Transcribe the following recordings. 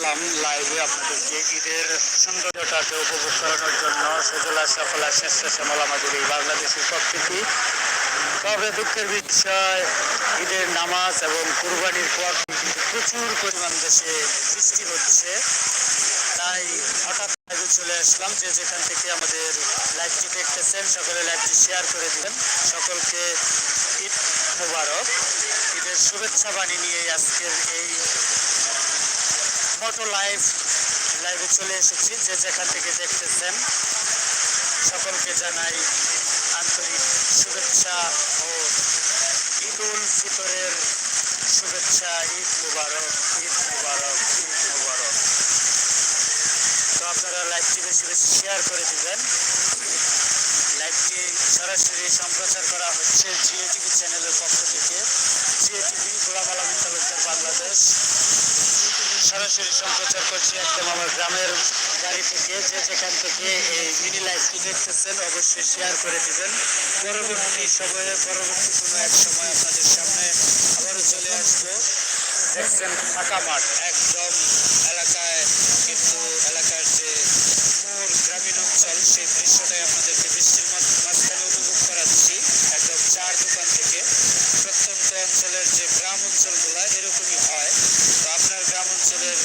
আসলাম লাইভে আপনাদেরকে ঈদের সৌন্দর্যটাকে উপভোগ করানোর জন্য সজলা সফলা শ্যামল আমাদের এই বাংলাদেশের প্রকৃতি। তবে দুঃখের বিষয় ঈদের নামাজ এবং কুরবানির পর প্রচুর পরিমাণ দেশে বৃষ্টি হচ্ছে। তাই হঠাৎ লাইভে চলে আসলাম যে যেখান থেকে আমাদের লাইভটি দেখতেছেন, সকলে লাইভটি শেয়ার করে দিবেন। সকলকে ঈদ মোবারক। ঈদের শুভেচ্ছা বাণী নিয়ে আজকের এই মোটো লাইভ লাইভে চলে এসেছি। যে যেখান থেকে দেখতেছেন, সকলকে জানাই আন্তরিক শুভেচ্ছা ও ঈদ উল ফিতরের শুভেচ্ছা, ঈদ মুবারক ঈদ মুবারক ঈদ মুবারক। তো আপনারা লাইভটি বেশি বেশি শেয়ার করে দিবেন। লাইভটি সরাসরি সম্প্রচার করা হচ্ছে জিও টিভি চ্যানেলের পক্ষ থেকে। Geo TV Golam Alam Talukdar Bangladesh. সরাসরি সম্প্রচার করছি একদম আমার গ্রামের গাড়ি থেকে, যে সেখান থেকে এই মিনি লাইফটি দেখতেছেন, অবশ্যই শেয়ার করে দিবেন। পরবর্তী সময়ে, পরবর্তী কোনো এক সময় আপনাদের সামনে আবারও চলে আসব। দেখছেন ফাঁকা মাঠ একদম এলাকায় কিন্তু এলাকার যে মোর গ্রামীণ অঞ্চল সেই দৃশ্যটাই আপনাদেরকে বৃষ্টির মাঝ- মাঝখানে উপভোগ করাচ্ছি একদম চার দোকান থেকে প্রত্যন্ত অঞ্চলের যে গ্রাম অঞ্চলগুলো এরকমই হয় তো আপনার গ্রাম অঞ্চলের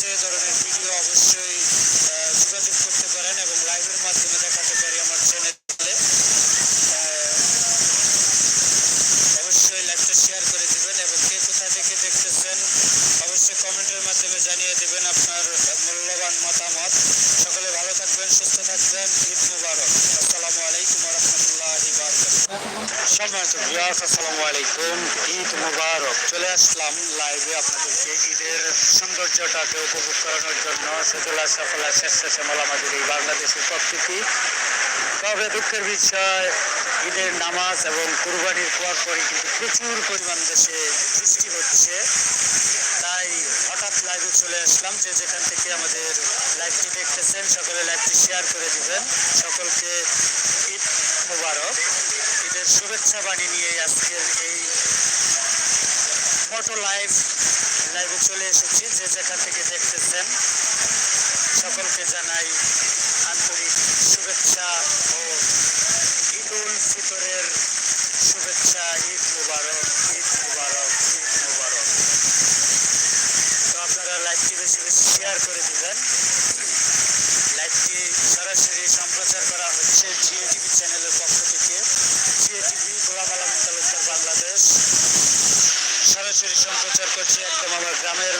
যে ধরনের ভিডিও অবশ্যই আহ, যোগাযোগ করতে পারেন এবং লাইভের মাধ্যমে দেখাতে পারি আমার চ্যানেলে অবশ্যই লাইভটা শেয়ার করে দিবেন এবং কে কোথা থেকে দেখতেছেন অবশ্যই কমেন্টের মাধ্যমে জানিয়ে দিবেন আপনার মূল্যবান মতামত। সকলে ভালো থাকবেন, সুস্থ থাকবেন। ঈদ মুবারক। আসসালামু আলাইকুম রহমতুল্লাহি আসসালামু আলাইকুম। ঈদ মুবারক। চলে আসলাম লাইভে আপনাদেরকে ঈদের সৌন্দর্যটাকে উপভোগ করানোর জন্য। সজলা সফলা শ্যামল আমাদের এই বাংলাদেশের প্রকৃতি তবে দুঃখের বিষয়, ঈদের নামাজ এবং কুরবানির পর পরই কিন্তু প্রচুর পরিমাণ দেশে বৃষ্টি হচ্ছে। লাইভে চলে আসলাম। যে যেখান থেকে আমাদের লাইভটি দেখতেছেন, সকলে লাইভটি শেয়ার করে দিবেন। সকলকে ঈদ মোবারক। ঈদের শুভেচ্ছা বাণী নিয়ে আজকের এই মোটো লাইভ লাইভে চলে এসেছি। যে যেখান থেকে দেখতেছেন, সকলকে জানাই আন্তরিক শুভেচ্ছা ও ঈদ উল ফিতরের শুভেচ্ছা, ঈদ মুবারক ঈদ মুবারক তো আপনারা লাইভটি বেশি বেশি শেয়ার করে দেবেন। লাইভটি সরাসরি সম্প্রচার করা হচ্ছে জিও টিভি চ্যানেলের পক্ষ থেকে। Geo TV Golam Alam Talukdar Bangladesh. সরাসরি সম্প্রচার করছে একদম আমার গ্রামের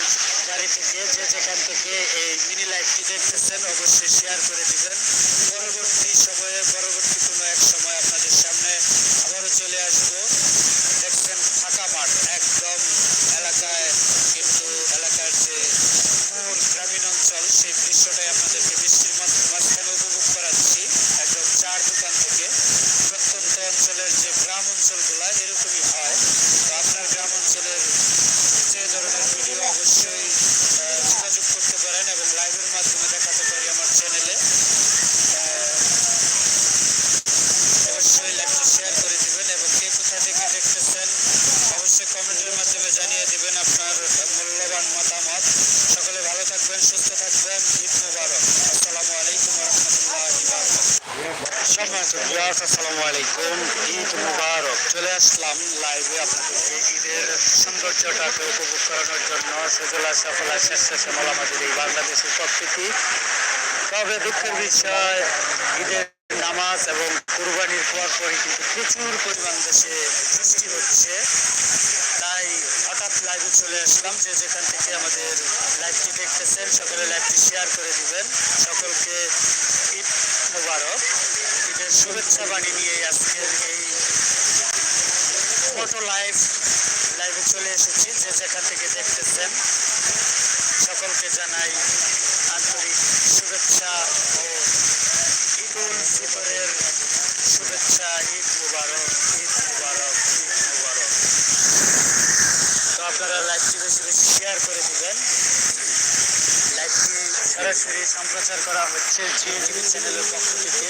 গাড়ি থেকে। যে যেখান থেকে এই মিনি লাইভটি দেখতেছেন, অবশ্যই শেয়ার করে দিবেন পরবর্তী সময়ে পরবর্তী কোনো এক সময় আপনাদের সামনে আবারও চলে আসব দেখছেন ফাঁকা মাঠ একদম এলাকায় কিন্তু এলাকার যে মোর গ্রামীণ অঞ্চল সেই দৃশ্যটাই আপনাদেরকে বৃষ্টির মাঝ- মাঝখানে উপভোগ করাচ্ছি একদম চার দোকান থেকে প্রত্যন্ত অঞ্চলের যে গ্রাম অঞ্চলগুলো এরকমই হয় তো আপনার গ্রাম অঞ্চলের যে ধরনের ভিডিও অবশ্যই আহ, যোগাযোগ করতে পারেন এবং লাইভের মাধ্যমে দেখাতে পারি আমার চ্যানেলে অবশ্যই লাইভটি শেয়ার করে দিবেন এবং কে কোথা থেকে দেখতেছেন অবশ্যই কমেন্টের মাধ্যমে জানিয়ে দিবেন আপনার মূল্যবান মতামত সকলে ভালো থাকবেন, সুস্থ থাকবেন, ঈদ মুবারক। আসসালামু আলাইকুম রহমতুল্লাহি সম্মানিত ভিউয়ার্স আসসালামু আলাইকুম, ঈদ মুবারক। চলে আসলাম লাইভে আপনাদেরকে ঈদের সৌন্দর্যটাকে উপভোগ করানোর জন্য। সজলা সফলা শ্যামল আমাদের এই বাংলাদেশের প্রকৃতি। তবে দুঃখের বিষয়, ঈদের নামাজ এবং কুরবানির পর পরই কিন্তু প্রচুর পরিমাণ দেশে বৃষ্টি হচ্ছে। লাইভে চলে আসলাম, যে যেখান থেকে আমাদের লাইভটি দেখতেছেন, সকলে লাইভটি শেয়ার করে দিবেন। সকলকে ঈদ মুবারক। ঈদের শুভেচ্ছা বাণী নিয়ে আজকের এই ফটো লাইভ লাইভে চলে এসেছি, যে যেখান থেকে দেখতেছেন, সকলকে জানাই আন্তরিক শুভেচ্ছা ও ঈদ উল ফিতরের শুভেচ্ছা, ঈদ মুবারক ঈদ মুবারক তো আপনারা লাইভটি বেশি বেশি শেয়ার করে দেবেন। লাইভটি সরাসরি সম্প্রচার করা হচ্ছে জিও টিভি চ্যানেলের পক্ষ থেকে।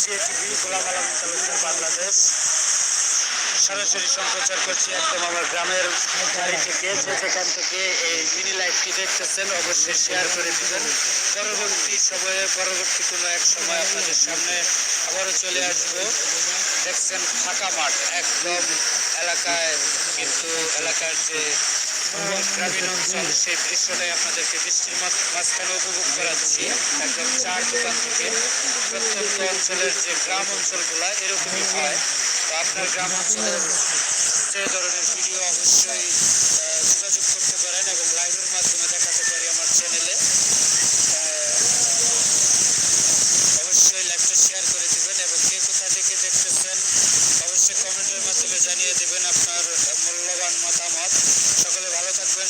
Geo TV Golam Alam Talukdar Bangladesh. সরাসরি সম্প্রচার করছি একদম আমার গ্রামের বাড়ি থেকে। যে যেখান থেকে এই মিনি লাইভটি দেখতেছেন, অবশ্যই শেয়ার করে দিবেন। পরবর্তী সময়ে, পরবর্তী কোনো এক সময় আপনাদের সামনে আবারও চলে আসব। দেখছেন ফাঁকা মাঠ, একদম এলাকায়, কিন্তু এলাকার যে গ্রামীণ অঞ্চল সেই দৃশ্যটাই আপনাদেরকে বৃষ্টির মাঝ- মাঝখানে উপভোগ করাচ্ছি একদম চার থেকে প্রত্যন্ত অঞ্চলের যে গ্রাম অঞ্চলগুলো এরকমই হয় তো আপনার গ্রাম অঞ্চলের যে ধরনের ভিডিও অবশ্যই আহ, যোগাযোগ করতে পারেন এবং লাইভের মাধ্যমে দেখাতে পারি আমার চ্যানেলে অবশ্যই লাইভটা শেয়ার করে দিবেন এবং কে কোথা থেকে দেখতেছেন অবশ্যই কমেন্টের মাধ্যমে জানিয়ে দিবেন আপনার আহ, মূল্যবান মতামত সকলে ভালো থাকবেন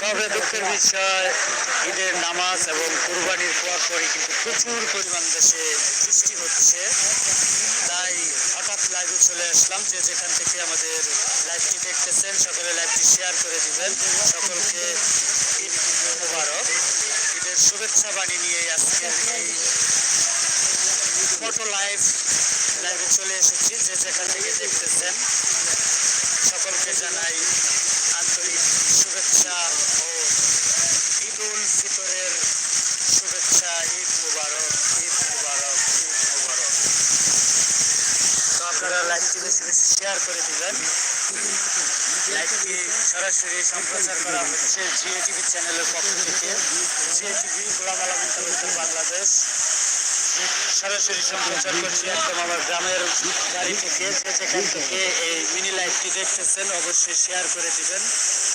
তবে দুঃখের বিষয়, ঈদের নামাজ এবং কুরবানির পর পরই কিন্তু প্রচুর পরিমাণ দেশে বৃষ্টি হচ্ছে। চলে আসলাম। যে যেখান থেকে আমাদের লাইভটি দেখতেছেন, সকলে লাইভটি শেয়ার করে দিবেন। সকলকে ঈদ মুবারক। ঈদের শুভেচ্ছা বাণী নিয়ে আজকের এই ফটো লাইভ লাইভে চলে এসেছি। যে যেখান থেকে দেখতেছেন, সকলকে জানাই আন্তরিক শুভেচ্ছা ও ঈদ উল ফিতরের শুভেচ্ছা, ঈদ মুবারক ঈদ মুবারক ঈদ মুবারক তো আপনারা লাইভটি বেশি বেশি শেয়ার করে দিবেন। লাইভটি সরাসরি সম্প্রচার করা হচ্ছে জিও টিভি চ্যানেলের পক্ষ থেকে। Geo TV Golam Alam Talukdar Bangladesh. সরাসরি সম্প্রচার করছি একদম আমার গ্রামের বাড়ি থেকে। যে যেখান থেকে এই মিনি লাইভটি দেখতেছেন, অবশ্যই শেয়ার করে দিবেন।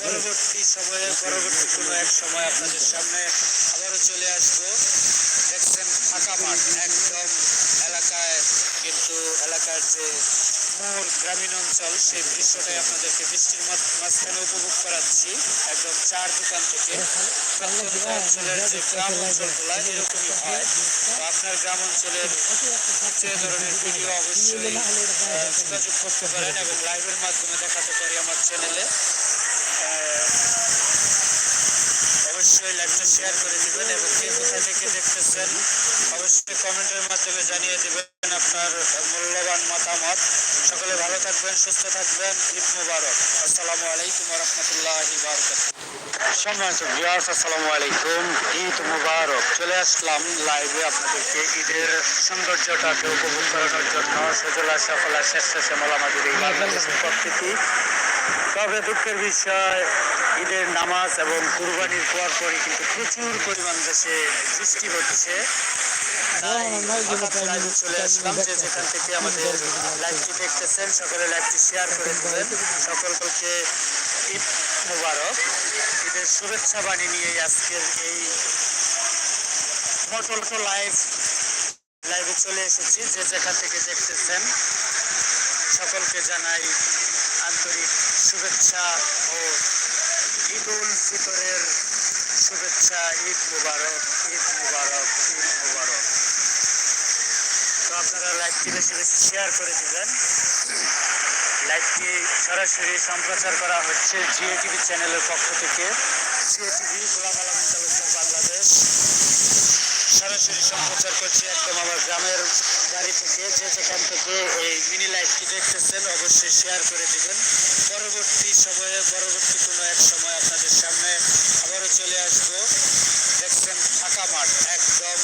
পরবর্তী সময়ে, পরবর্তী কোনো এক সময় আপনাদের সামনে আবারও চলে আসব। দেখছেন ফাঁকা মাঠ একদম এলাকায়, কিন্তু এলাকার যে মূল গ্রামীণ অঞ্চল, সেই দৃশ্যটাই আপনাদেরকে বৃষ্টির মাঝ- মাঝখানে উপভোগ করাচ্ছি। একদম চার দোকান থেকে অঞ্চলের যে গ্রাম অঞ্চলগুলো, এরকমই হয়। আপনার গ্রাম অঞ্চলের যে ধরনের ভিডিও অবশ্যই যোগাযোগ করতে পারেন এবং লাইভের মাধ্যমে দেখাতে পারি আমার চ্যানেলে। অবশ্যই লাইভটা শেয়ার করে দিবেন এবং কে কোথা থেকে দেখতেছেন, অবশ্যই কমেন্টের মাধ্যমে জানিয়ে দিবেন। আপনার মূল্যবান মতামত। সকলে ভালো থাকবেন, সুস্থ থাকবেন। ঈদ মুবারক। আসসালামু আলাইকুম রহমতুল্লাহি বারকাত সম্মানিত ভিউয়ার্স, আসসালামু আলাইকুম। ঈদ মুবারক। চলে আসলাম লাইভে আপনাদেরকে ঈদের সৌন্দর্যটাকে উপভোগ করানোর জন্য। সজলা, সফলা শ্রেষ্ঠ শ্যামল আমাদের এই প্রকৃতি তবে দুঃখের বিষয়, ঈদের নামাজ এবং কুরবানির পর পরই কিন্তু প্রচুর পরিমাণ দেশে বৃষ্টি হচ্ছে। চলে দেখতেছেন সকলে লাইভটি শেয়ার করে দেবেন মুবারক ঈদের শুভেচ্ছা বাণী নিয়ে আজকের এই মোটল লাইভ লাইভে চলে এসেছি যে যেখান থেকে দেখতেছেন সকলকে জানাই আন্তরিক শুভেচ্ছা ও ঈদ উল ফিতরের শুভেচ্ছা ঈদ মুবারক ঈদ মুবারক ঈদ আপনারা লাইভটি বেশি বেশি শেয়ার করে দিবেন। লাইভটি সরাসরি সম্প্রচার করা হচ্ছে জিও টিভি চ্যানেলের পক্ষ থেকে। জিও টিভি গোলাম আলম তালুকদার বাংলাদেশ সরাসরি সম্প্রচার করছি একদম আমার গ্রামের বাড়ি থেকে। যে যেখান থেকে এই মিনি লাইভটি দেখতেছেন, অবশ্যই শেয়ার করে দিবেন। পরবর্তী সময়ে, পরবর্তী কোনো এক সময় আপনাদের সামনে আবারও চলে আসব। দেখছেন ফাঁকা মাঠ, একদম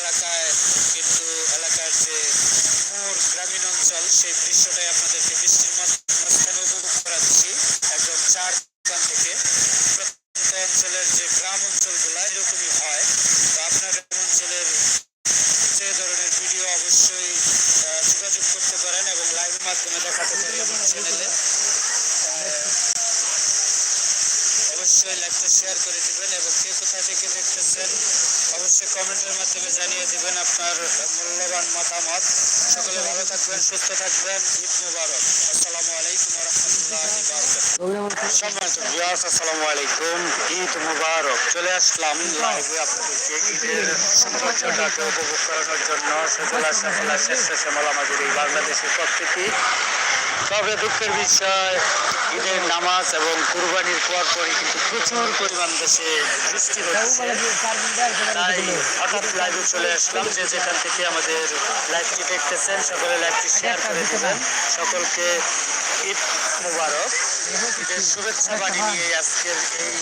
এলাকায় কিন্তু এলাকার যে মূল গ্রামীণ অঞ্চল সেই দৃশ্যটাই আপনাদেরকে বৃষ্টির মাঝ- মাঝখানে উপভোগ করাচ্ছি, একদম চার দোকান থেকে। অঞ্চলের যে গ্রাম অঞ্চলগুলো এরকমই হয়। তো আপনার অঞ্চলের যে ধরনের ভিডিও অবশ্যই যোগাযোগ করতে পারেন এবং লাইভের মাধ্যমে দেখাতে পারি আমার চ্যানেলে অবশ্যই লাইভটা শেয়ার করে দিবেন এবং কে কোথা থেকে দেখতেছেন অবশ্যই কমেন্টের মাধ্যমে জানিয়ে দিবেন আপনার মূল্যবান মতামত। সকলে ভালো থাকবেন, সুস্থ থাকবেন। ঈদ মুবারক। আসসালামু আলাইকুম রহমতুল্লাহ সম্মানিত আসসালামু আলাইকুম। ঈদ মুবারক। চলে আসলাম লাইভে আপনাদেরকে ঈদের উপভোগ করানোর জন্য। সফলা শ্রেষ্ঠ আমাদের এই বাংলাদেশের প্রত্যেকে তবে দুঃখের বিষয়, ঈদের নামাজ এবং কুরবানির পর পরই কিন্তু প্রচুর পরিমাণ দেশে বৃষ্টি হচ্ছে। তাই হঠাৎ লাইভে চলে আসলাম যে যেখান থেকে আমাদের লাইভটি দেখতেছেন, সকলে লাইভটি শেয়ার করে দেবেন। সকলকে ঈদ মুবারক। ঈদের শুভেচ্ছা বাণী নিয়ে আজকের এই